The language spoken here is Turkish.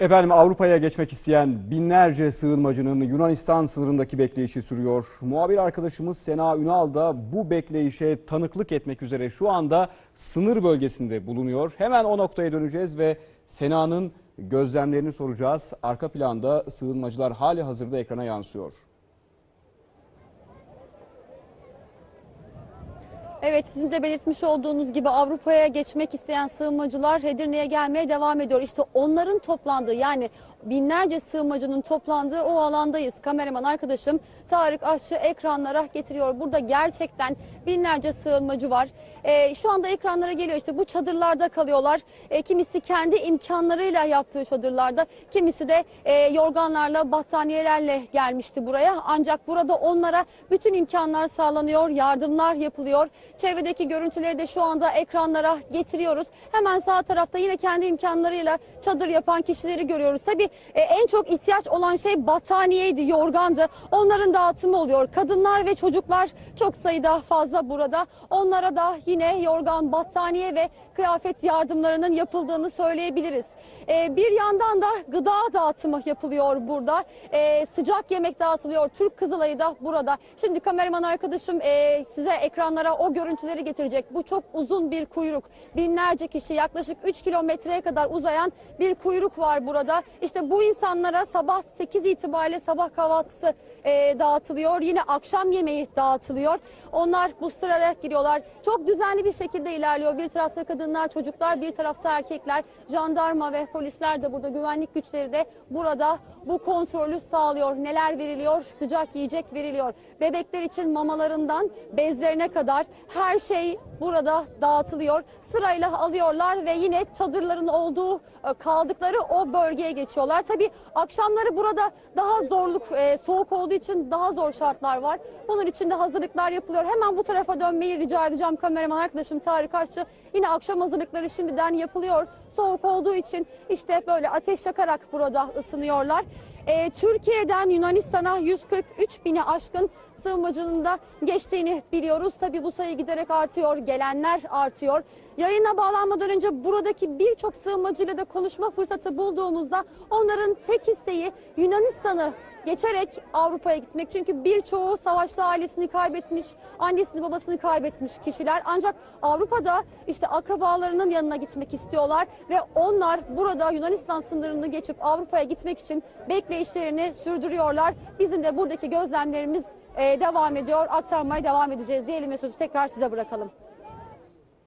Efendim Avrupa'ya geçmek isteyen binlerce sığınmacının Yunanistan sınırındaki bekleyişi sürüyor. Muhabir arkadaşımız Sena Ünal da bu bekleyişe tanıklık etmek üzere şu anda sınır bölgesinde bulunuyor. Hemen o noktaya döneceğiz ve Sena'nın gözlemlerini soracağız. Arka planda sığınmacılar hali hazırda ekrana yansıyor. Evet sizin de belirtmiş olduğunuz gibi Avrupa'ya geçmek isteyen sığınmacılar Edirne'ye gelmeye devam ediyor. İşte onların toplandığı yani binlerce sığınmacının toplandığı o alandayız. Kameraman arkadaşım Tarık Aşçı ekranlara getiriyor. Burada gerçekten binlerce sığınmacı var. Ee, şu anda ekranlara geliyor işte bu çadırlarda kalıyorlar. Ee, kimisi kendi imkanlarıyla yaptığı çadırlarda, kimisi de e, yorganlarla, battaniyelerle gelmişti buraya. Ancak burada onlara bütün imkanlar sağlanıyor, yardımlar yapılıyor. Çevredeki görüntüleri de şu anda ekranlara getiriyoruz. Hemen sağ tarafta yine kendi imkanlarıyla çadır yapan kişileri görüyoruz. Tabii e, en çok ihtiyaç olan şey battaniyeydi, yorgandı. Onların dağıtımı oluyor. Kadınlar ve çocuklar çok sayıda fazla burada. Onlara da yine yorgan, battaniye ve kıyafet yardımlarının yapıldığını söyleyebiliriz. E, bir yandan da gıda dağıtımı yapılıyor burada. E, sıcak yemek dağıtılıyor. Türk Kızılayı da burada. Şimdi kameraman arkadaşım e, size ekranlara o görüntüleri getirecek. Bu çok uzun bir kuyruk. Binlerce kişi yaklaşık 3 kilometreye kadar uzayan bir kuyruk var burada. İşte bu insanlara sabah 8 itibariyle sabah kahvaltısı e, dağıtılıyor. Yine akşam yemeği dağıtılıyor. Onlar bu sıraya giriyorlar. Çok düzenli bir şekilde ilerliyor. Bir tarafta kadınlar, çocuklar, bir tarafta erkekler. Jandarma ve polisler de burada, güvenlik güçleri de burada bu kontrolü sağlıyor. Neler veriliyor? Sıcak yiyecek veriliyor. Bebekler için mamalarından bezlerine kadar her şey burada dağıtılıyor. Sırayla alıyorlar ve yine çadırların olduğu e, kaldıkları o bölgeye geçiyorlar. Tabii akşamları burada daha zorluk, e, soğuk olduğu için daha zor şartlar var. Bunun için de hazırlıklar yapılıyor. Hemen bu tarafa dönmeyi rica edeceğim kameraman arkadaşım Tarık Aşçı. Yine akşam hazırlıkları şimdiden yapılıyor. Soğuk olduğu için işte böyle ateş yakarak burada ısınıyorlar. E, Türkiye'den Yunanistan'a 143 bini aşkın sığınmacının da geçtiğini biliyoruz. Tabii bu sayı giderek artıyor, gelenler artıyor. Yayına bağlanmadan önce buradaki birçok sığınmacıyla da konuşma fırsatı bulduğumuzda onların tek isteği Yunanistan'ı geçerek Avrupa'ya gitmek. Çünkü birçoğu savaşta ailesini kaybetmiş, annesini babasını kaybetmiş kişiler. Ancak Avrupa'da işte akrabalarının yanına gitmek istiyorlar ve onlar burada Yunanistan sınırını geçip Avrupa'ya gitmek için bekleyişlerini sürdürüyorlar. Bizim de buradaki gözlemlerimiz e, devam ediyor. Aktarmaya devam edeceğiz diyelim ve sözü tekrar size bırakalım.